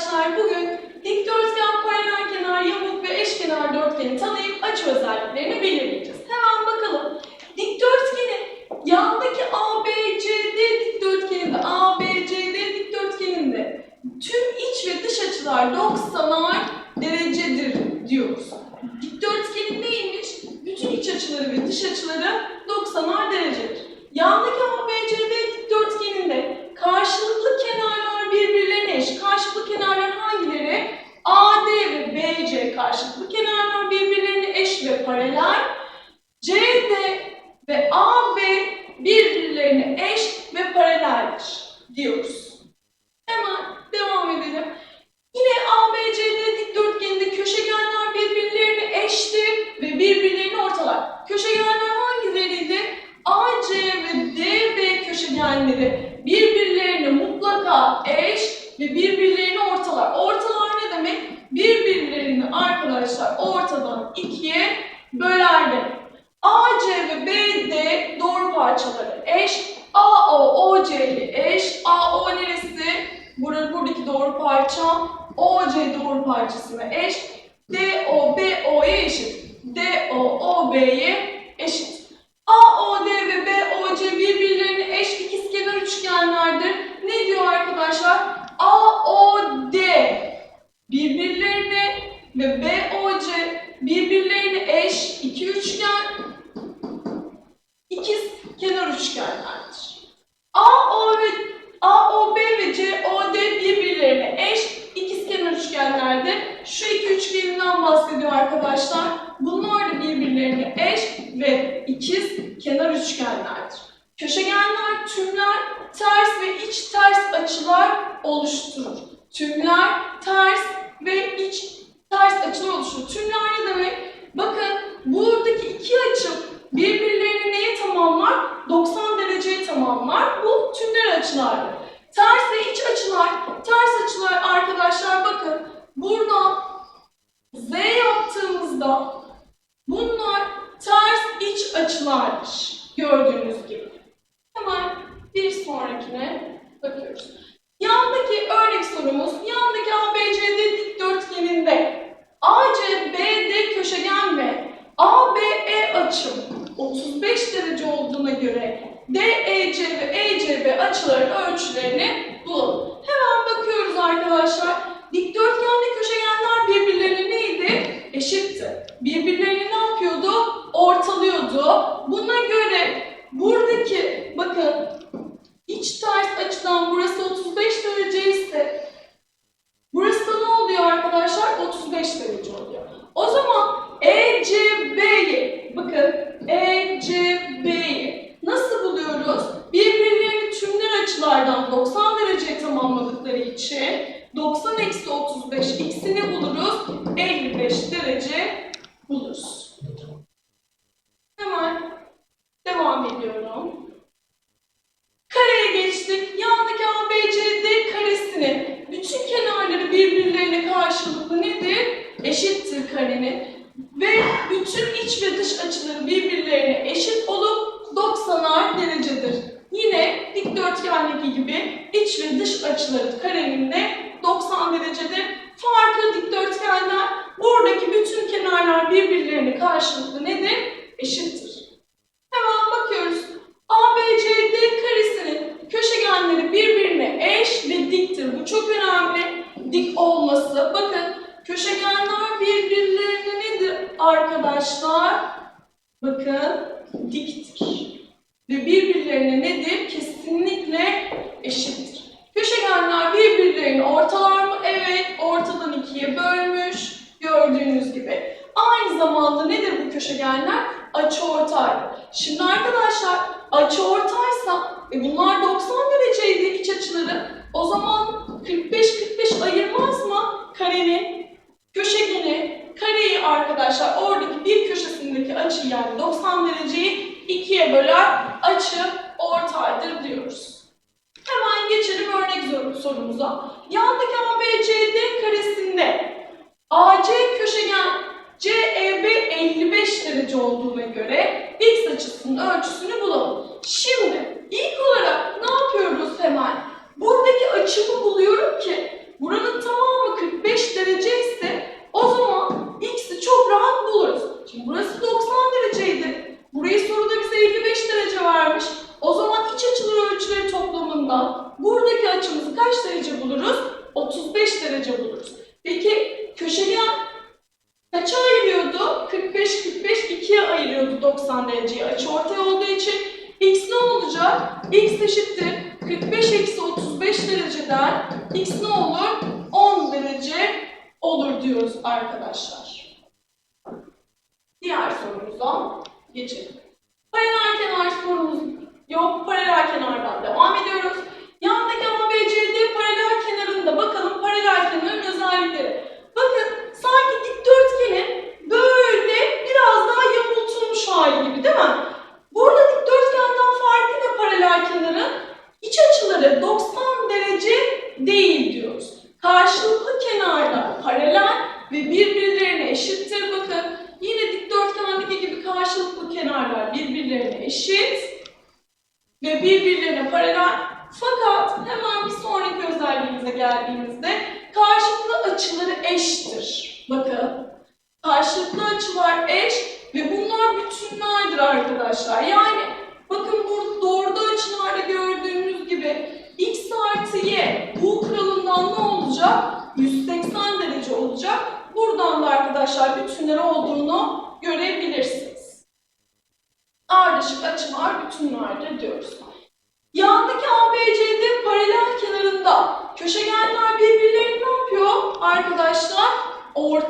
arkadaşlar bugün dikdörtgen, paralel kenar, yamuk ve eşkenar dörtgeni tanıyıp açı özelliklerini belirleyeceğiz. Hemen bakalım. Dikdörtgeni yandaki ABCD dikdörtgeninde, ABCD dikdörtgeninde tüm iç ve dış açılar 90'ar derecedir diyoruz. Dikdörtgenin neymiş? Bütün iç açıları ve dış açıları 90'ar derecedir. Yandaki AB şey var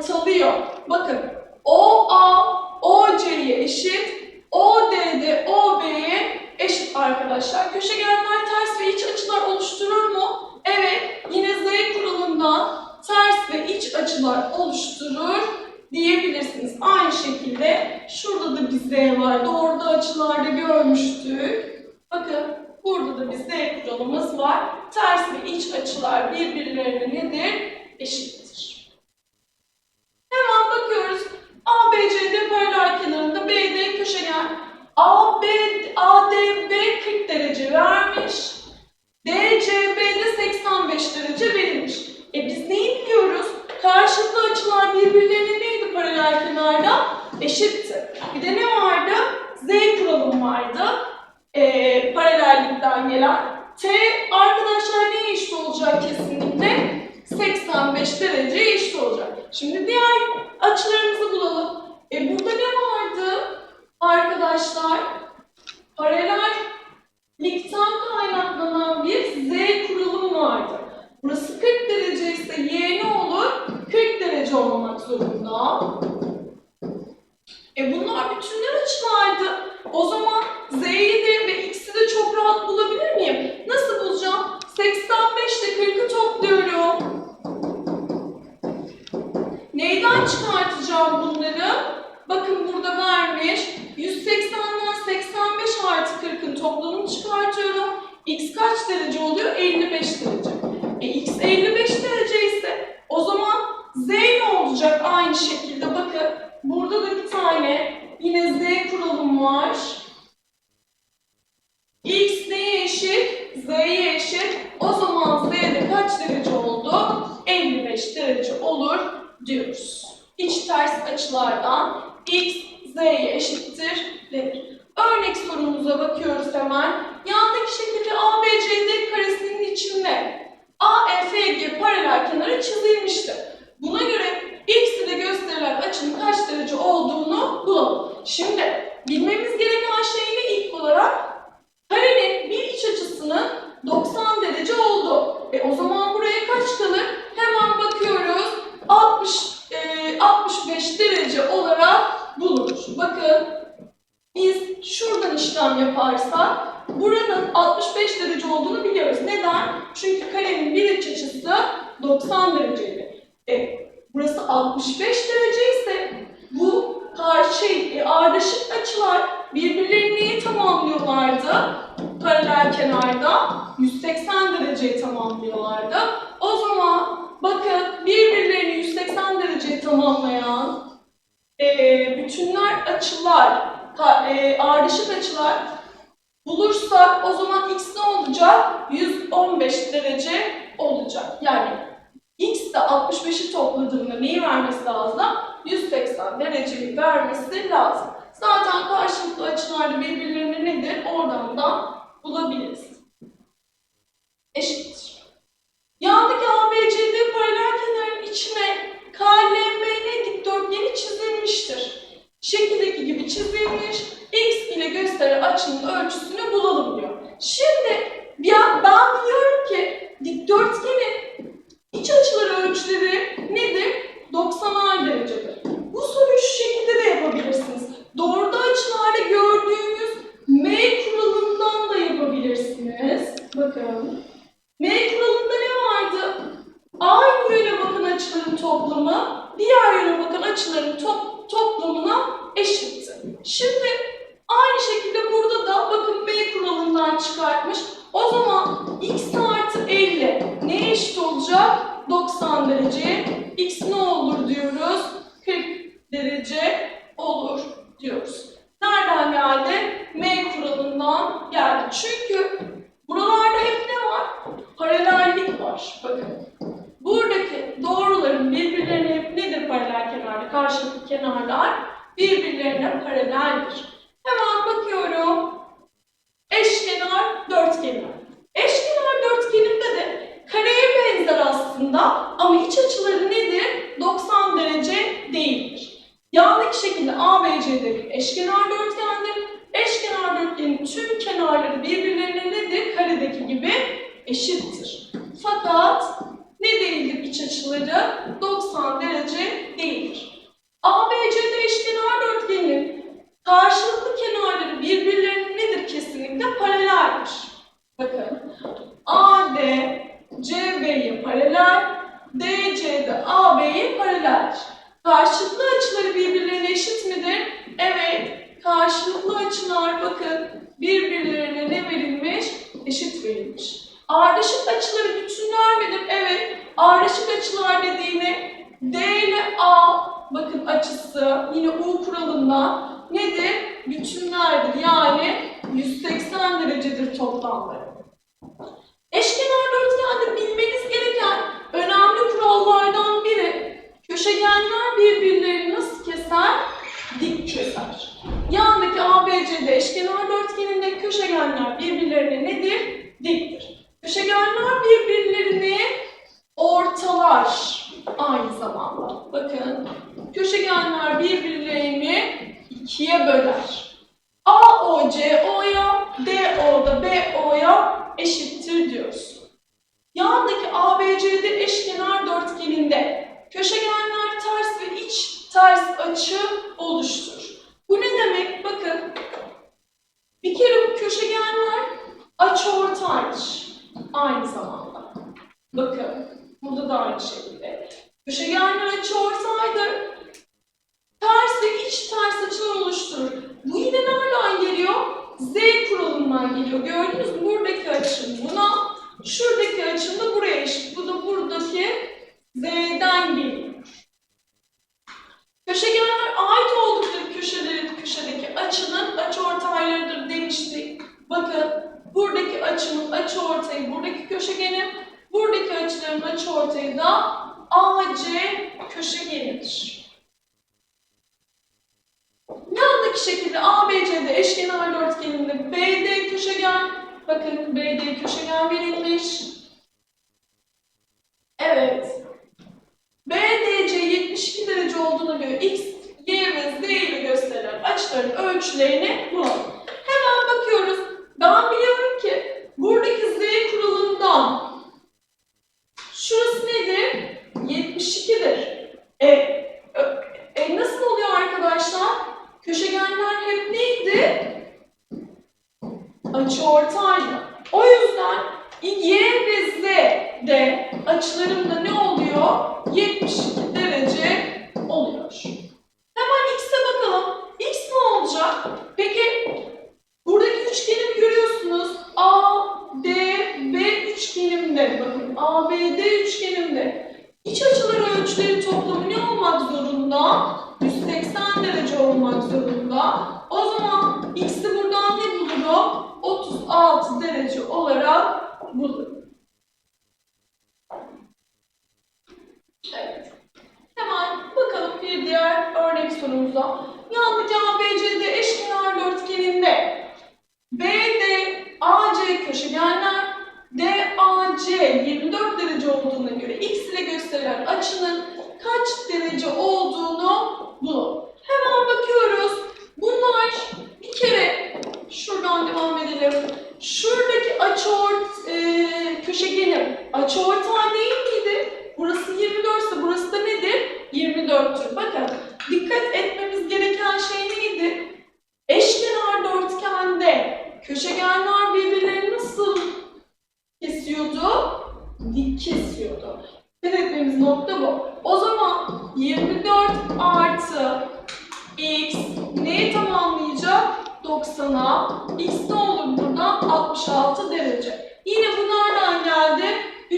Ortalıyor. Bakın OA OC'ye eşit, OD de OB'ye eşit arkadaşlar. Köşegenler ters ve iç açılar oluşturur mu? Evet. Yine Z kuralından ters ve iç açılar oluşturur diyebilirsiniz. Aynı şekilde şurada da bir Z var. Doğruda açılarda görmüştük. Bakın burada da bir Z kuralımız var. Ters ve iç açılar birbirlerine nedir? Eşittir. Hemen bakıyoruz. ABCD paralel kenarında BD köşegen. AB, ADB 40 derece vermiş. DCB de 85 derece verilmiş. E biz neyi biliyoruz? Karşılıklı açılar birbirlerine neydi paralel kenarda? Eşitti. Bir de ne vardı? Z kuralım vardı. E, paralellikten gelen. T arkadaşlar neye eşit olacak kesinlikle? 85 dereceye eşit olacak. Şimdi diğer açılarımızı bulalım. E burada ne vardı arkadaşlar? Paralellikten kaynaklanan bir z kuralım vardı. Burası 40 derece ise y ne olur? 40 derece olmak zorunda. E bunlar bütünler açılardı. O zaman z'yi de ve x'i de çok rahat bulabilir miyim? Nasıl bulacağım? 85 ile 40'ı topluyorum. Neyden çıkartacağım bunları? Bakın burada vermiş. 180'den 85 artı 40'ın toplamını çıkartıyorum. X kaç derece oluyor? 55 derece. E X 55 derece ise o zaman Z ne olacak aynı şekilde? Bakın burada da bir tane yine Z kuralım var. X neye eşit? Z'ye eşit. O zaman Z'de kaç derece oldu? 55 derece olur diyoruz. İç ters açılardan x z'ye eşittir denir. Örnek sorumuza bakıyoruz hemen. Yandaki şekilde ABCD karesinin içinde AEFG paralel kenarı çizilmiştir. Buna göre x ile gösterilen açının kaç derece olduğunu bulalım. Şimdi bilmemiz gereken şey ne ilk olarak? Karenin bir iç açısının 90 zaten dereceyi vermesi lazım. Zaten karşılıklı açılarda birbirlerine nedir? Oradan da bulabiliriz. Eşittir. Yandaki ABCD paralel kenarın içine KLMN dikdörtgeni çizilmiştir. Şekildeki gibi çizilmiş, x ile gösteren açının ölçüsünü bulalım diyor. Şimdi ben biliyorum ki dikdörtgenin iç açıları ölçüleri nedir? 90'ar derecedir. Bu soruyu şu şekilde de yapabilirsiniz. Doğruda açılarda gördüğünüz M kuralından da yapabilirsiniz. Bakın. M kuralında ne vardı? A yönüne bakan açıların toplamı, diğer yöne bakan açıların top, toplamına eşitti. Şimdi aynı şekilde burada da shoulder arkadaşlar. Yandaki ABCD eşkenar dörtgeninde köşegenler birbirlerine nedir? Diktir. gördünüz mü? Buradaki açım buna, şuradaki açım da buraya eşit. Bu da buradaki Z'den geliyor. Köşegenler ait oldukları köşeleri, köşedeki açının açıortaylarıdır demiştik. Bakın buradaki açımın açıortayı buradaki köşegenim, buradaki açıların açıortayı da AC köşegenidir. Yandaki şekilde ABC'de eşkenar dörtgeninde BD köşegen. Bakın BD köşegen verilmiş. Evet. BDC 72 derece olduğuna göre X, Y ve Z ile gösterilen açıların ölçülerini bulalım. Hemen bakıyoruz. Ben biliyorum ki buradaki Z kuralından şurası nedir?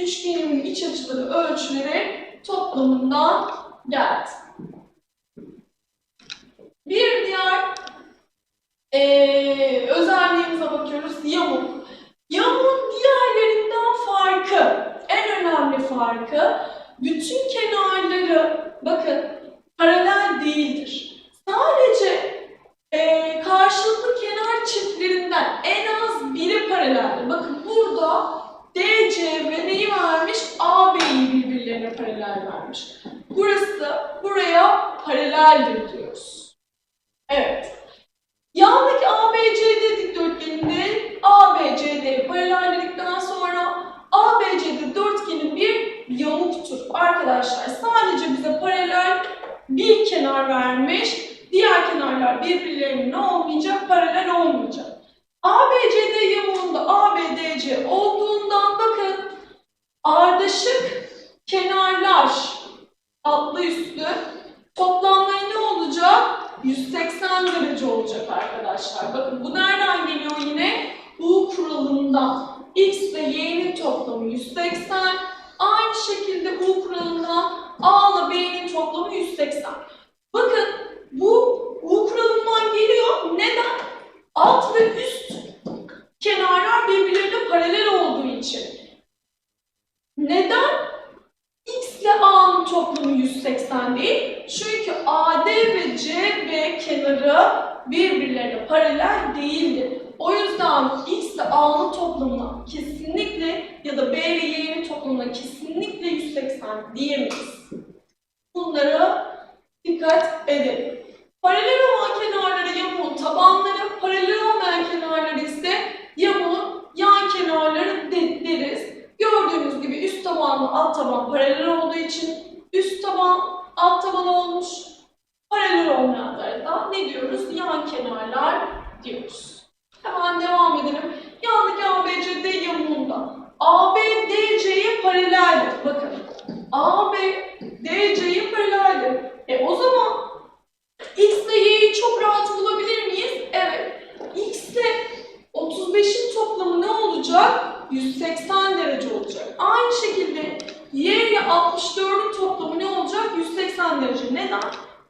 Geldi? Üçgenimin iç açıları ölçüleri toplamından geldi. Bir diğer eee özelliğimize bakıyoruz. Yamuk. Yamuğun diğerlerinden farkı, en önemli farkı bütün kenarları bakın paralel değildir. Sadece eee karşılıklı kenar çiftlerinden en az biri paraleldir. Bakın burada DC ve neyi vermiş? AB'yi birbirlerine paralel vermiş. Burası buraya paraleldir diyoruz. Evet. Yandaki ABCD dikdörtgeninde ABCD paralelledikten sonra ABCD dörtgenin bir yamuktur. Arkadaşlar sadece bize paralel bir kenar vermiş. Diğer kenarlar birbirlerine ne olmayacak? Paralel olmayacak. ABCD yamuğunda ABDC olduğundan bakın ardışık kenarlar altlı üstlü toplamları ne olacak? 180 derece olacak arkadaşlar. Bakın bu nereden geliyor yine? U kuralından. X ve Y'nin toplamı 180. Aynı şekilde U kuralından A ile B'nin toplamı 180. Bakın bu U kuralından geliyor. Neden? Alt ve üst kenarlar birbirlerine paralel olduğu için. Neden? X ile A'nın toplamı 180 değil. Çünkü AD ve CB kenarı birbirlerine paralel değildir. O yüzden X ile A'nın toplamına kesinlikle ya da B ile Y'nin toplamına kesinlikle 180 diyemeyiz. Bunlara dikkat edelim. Paralel olan kenarlara yamuğun tabanları, paralel olmayan kenarları ise yamuğun yan kenarları de- deriz. Gördüğünüz gibi üst tabanla alt taban paralel olduğu için üst taban alt taban olmuş. Paralel olmayanlara da ne diyoruz? Yan kenarlar diyoruz. Hemen devam edelim. Yandaki ABCD yamuğunda AB DC'ye paraleldir. Bakın AB DC'ye paraleldir. E o zaman X ile Y'yi çok rahat bulabilir miyiz? Evet. X ile 35'in toplamı ne olacak? 180 derece olacak. Aynı şekilde Y ile 64'ün toplamı ne olacak? 180 derece. Neden?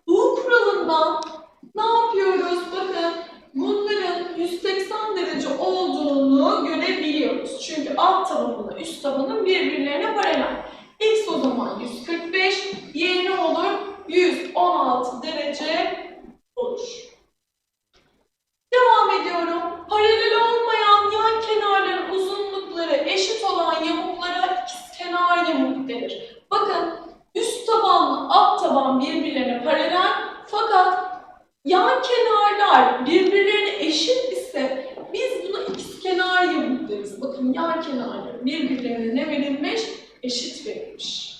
Bu kuralından ne yapıyoruz? Bakın bunların 180 derece olduğunu görebiliyoruz. Çünkü alt tabanıyla üst tabanın birbirlerine paralel. X o zaman 145, Y ne olur? 116 derece olur. Devam ediyorum. Paralel olmayan yan kenarların uzunlukları eşit olan yamuklara ikizkenar yamuk denir. Bakın üst tabanla alt taban birbirlerine paralel fakat yan kenarlar birbirlerine eşit ise biz buna ikizkenar yamuk deriz. Bakın yan kenarlar birbirlerine ne verilmiş? Eşit verilmiş.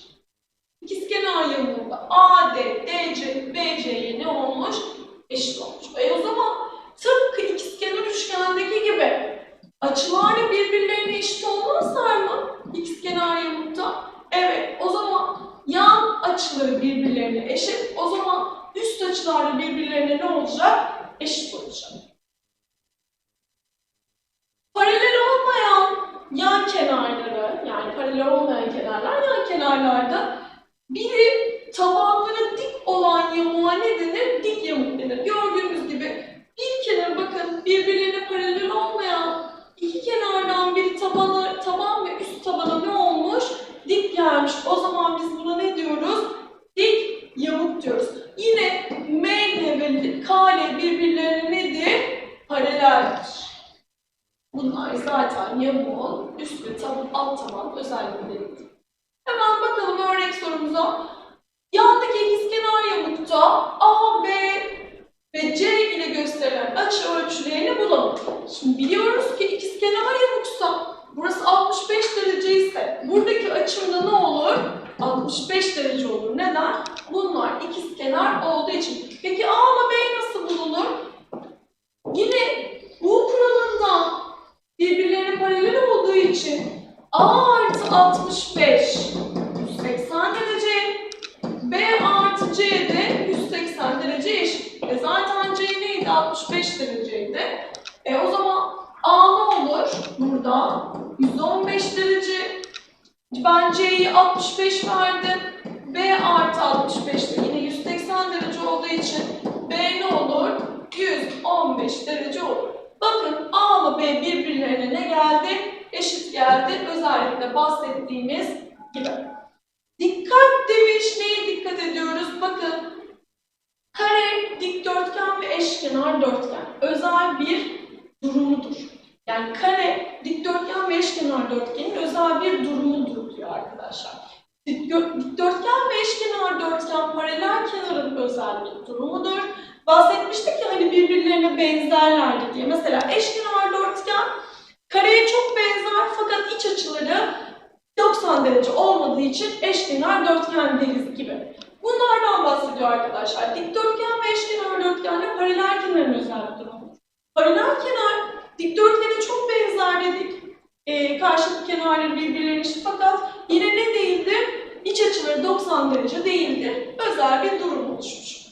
İkizkenar yamuğunda AD, DC, BC'ye ne olmuş? Eşit olmuş. E o zaman tıpkı ikizkenar üçgendeki gibi açılar da birbirlerine eşit olmazlar mı? İkizkenar yamukta. Evet, o zaman yan açıları birbirlerine eşit. O zaman üst açılar da birbirlerine ne olacak? Eşit olacak. Paralel olmayan yan kenarları, yani paralel olmayan kenarlar, yan kenarlarda biri tabanları dik olan yamuğa ne denir? Dik yamuk denir. Gördüğünüz gibi bir kenar bakın birbirlerine paralel olmayan iki kenardan biri tabanı, taban ve üst tabana ne olmuş? Dik gelmiş. O zaman biz buna ne diyoruz? Dik yamuk diyoruz. Yine M ile ve K ile birbirlerine nedir? Paraleldir. Bunlar zaten yamuğun üst ve taban, alt taban özellikleridir. Hemen bakalım örnek sorumuza. Yandaki ikizkenar yamukta A, B ve C ile gösterilen açı ölçülerini bulalım. Şimdi biliyoruz ki ikizkenar yamuksa burası 65 derece ise buradaki açımda ne olur? 65 derece olur. Neden? bunlar ikizkenar olduğu için. Peki A ile B nasıl bulunur? Yine bu birbirlerine paralel olduğu için A artı 65 180 derece B artı C de 180 derece eşit. E zaten C neydi? 65 dereceydi. E o zaman A ne olur? Burada 115 derece. Ben C'yi 65 verdim. B artı 65 de yine 180 derece olduğu için B ne olur? 115 derece olur. Bakın A ile B birbirlerine ne geldi? Eşit geldi. Özellikle bahsettiğimiz gibi. Dikkat demiş. Neye dikkat ediyoruz? Bakın. Kare, dikdörtgen ve eşkenar dörtgen. Özel bir durumudur. Yani kare, dikdörtgen ve eşkenar dörtgenin özel bir durumudur diyor arkadaşlar. Dikdö- Dikdörtgen ve eşkenar dörtgen paralel kenarın özel bir durumudur. Bahsetmiştik ya hani birbirlerine benzerlerdi diye. Mesela eşkenar dörtgen kareye çok benzer fakat iç açıları 90 derece olmadığı için eşkenar dörtgen deriz gibi. Bunlardan bahsediyor arkadaşlar. Dikdörtgen ve eşkenar dörtgenle paralel kenarın özel bir durumu. Paralel kenar dikdörtgene çok benzer dedik. Ee, karşılıklı kenarları birbirlerine eşit fakat yine ne değildir? İç açıları 90 derece değildir. Özel bir durum oluşmuş.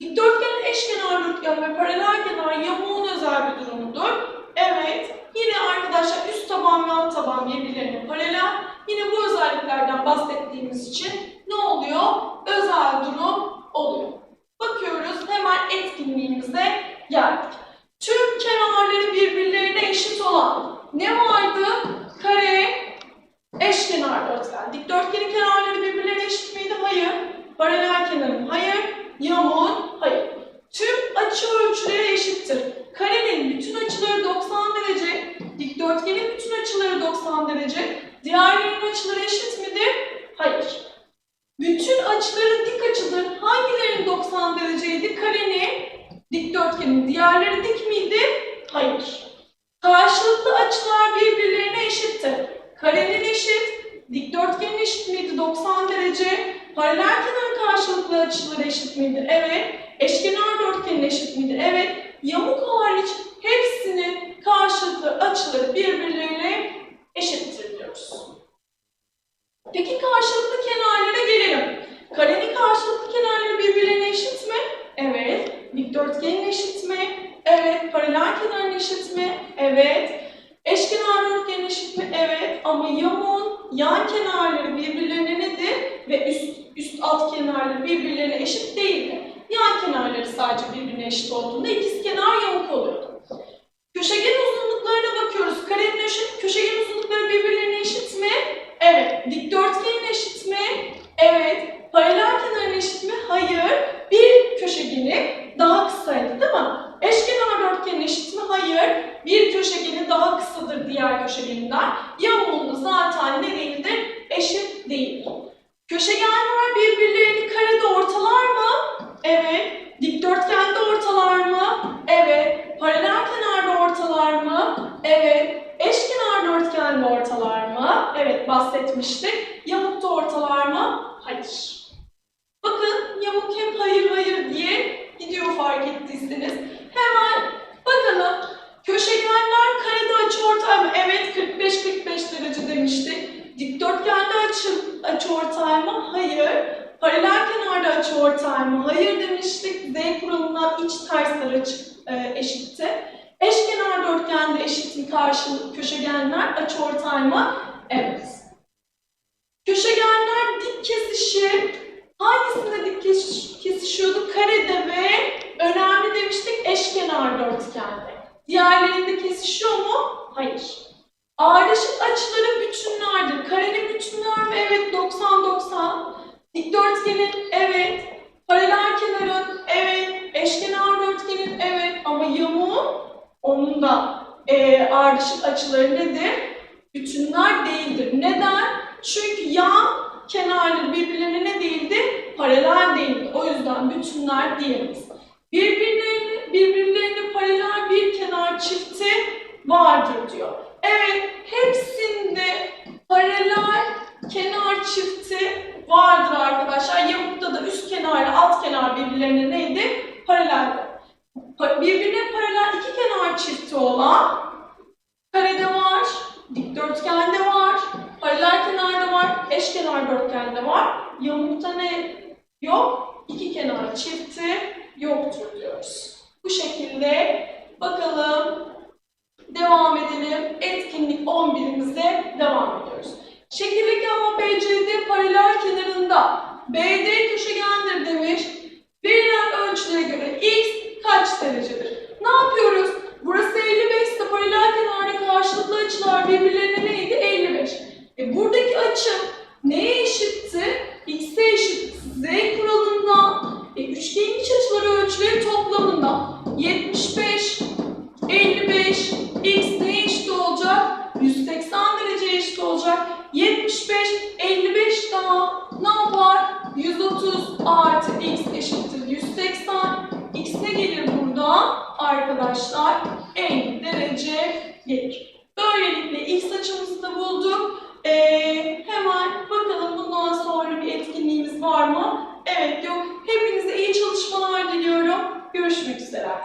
Dikdörtgenin eşkenar dörtgen ve paralel kenar yamuğun özel bir durumudur. Evet. Yine arkadaşlar üst taban ve alt taban birbirlerine paralel. Yine bu özelliklerden bahsettiğimiz için ne oluyor? Özel durum oluyor. Bakıyoruz hemen etkinliğimize geldik. Tüm kenarları birbirlerine eşit olan ne vardı? Kare, eşkenar dörtgen. Dikdörtgenin kenarları birbirlerine eşit miydi? Hayır. Paralel kenarın hayır. Yamuğun hayır. Tüm açı ölçüleri eşittir. Karenin bütün açıları 90 derece, dikdörtgenin bütün açıları 90 derece, diğerlerinin açıları eşit midir? Hayır. Bütün açıları dik açıdır. Hangilerinin 90 dereceydi? Karenin, dikdörtgenin. Diğerleri dik miydi? Hayır. Karşılıklı açılar birbirlerine eşittir. Karenin eşit, dikdörtgenin eşit miydi? 90 derece. Paralel kenarın karşılıklı açıları eşit midir? Evet. Eşkenar dörtgenin eşit midir? Evet. Yamuk hariç hepsinin karşılıklı açıları birbirlerine eşittir diyoruz. Peki karşılıklı kenarlara gelelim. Karenin karşılıklı kenarları birbirlerine eşit mi? Evet. Dikdörtgenin eşit mi? Evet. Paralel kenarın eşit mi? Evet. Eşkenar dörtgenin eşit mi? Evet. Ama yamuğun yan kenarları birbirlerine nedir? Ve üst alt kenarları birbirlerine eşit değildir. Yan kenarları sadece birbirine eşit olduğunda ikizkenar yamuk oluyordu. Köşegen uzunluklarına bakıyoruz. Karenin eşit, köşegen uzunlukları birbirlerine eşit mi? Evet. Dikdörtgenin eşit mi? Evet. Paralel kenarın eşit mi? Hayır. Bir köşegeni daha kısaydı değil mi? Eşkenar dörtgenin eşit mi? Hayır. Bir köşegeni daha kısadır diğer köşegeninden. Yamuğunda zaten ne değildir? Eşit değildir. Köşegenler birbirlerini karede ortalar mı? Evet. Dikdörtgende ortalar mı? Evet. Paralel kenarda ortalar mı? Evet. Eşkenar dörtgende ortalar mı? Evet bahsetmiştik. Yamukta ortalar mı? Hayır. Bakın yamuk hep hayır hayır diye gidiyor fark ettiyseniz. Hemen bakalım. Köşegenler karede açıortay mı? Evet 45-45 derece demiştik. Dikdörtgende açı, açıortay mı? Hayır. Paralel kenarda açıortay mı? Hayır demiştik. Z kuralından iç tersler açı, e, eşitti. Eşkenar dörtgende eşit mi karşılık köşegenler açıortay mı? Evet. Köşegenler dik kesişir. Hangisinde dik kesiş- kesişiyordu? Karede ve önemli demiştik eşkenar dörtgende. Diğerlerinde kesişiyor mu? Hayır. Ardışık açıları bütünlerdir. Karenin bütünler mi? Evet 90-90. Dikdörtgenin evet. Paralel kenarın evet. Eşkenar dörtgenin evet. Ama yamuğun onun da eee ardışık açıları nedir? Bütünler değildir. Neden? Çünkü yan kenarları birbirlerine ne değildi? Paralel değildi. O yüzden bütünler diyemeyiz. Birbirlerini, birbirlerine paralel bir kenar çifti vardır diyor. Evet, hepsinde paralel kenar çifti vardır arkadaşlar. Yamukta da üst kenarla alt kenar birbirlerine neydi? Paraleldi. Pa- Birbirine paralel iki kenar çifti olan karede var, dikdörtgende var, paralel kenarda var, eşkenar dörtgende var. Yamukta ne yok? İki kenar çifti yoktur diyoruz. Bu şekilde bakalım devam edelim. Etkinlik 11'imize devam ediyoruz. Şekildeki ABCD paralel kenarında BD köşegendir demiş. Verilen ölçülere göre x kaç derecedir? Ne yapıyoruz? Burası 55 ise paralel kenarda karşılıklı açılar birbirlerine neydi? 55. E buradaki açı neye eşitti? X'e eşit. Z kuralından e, üçgenin iç açıları ölçüleri toplamından 75, 55, x ne eşit olacak? 180 derece eşit olacak. 75, 55 daha ne yapar? 130 artı x eşittir 180. x ne gelir burada? Arkadaşlar 50 derece gelir. Böylelikle x açımızı da bulduk. Ee, hemen bakalım bundan sonra bir etkinliğimiz var mı? Evet, yok. Hepinize iyi çalışmalar diliyorum. Görüşmek üzere.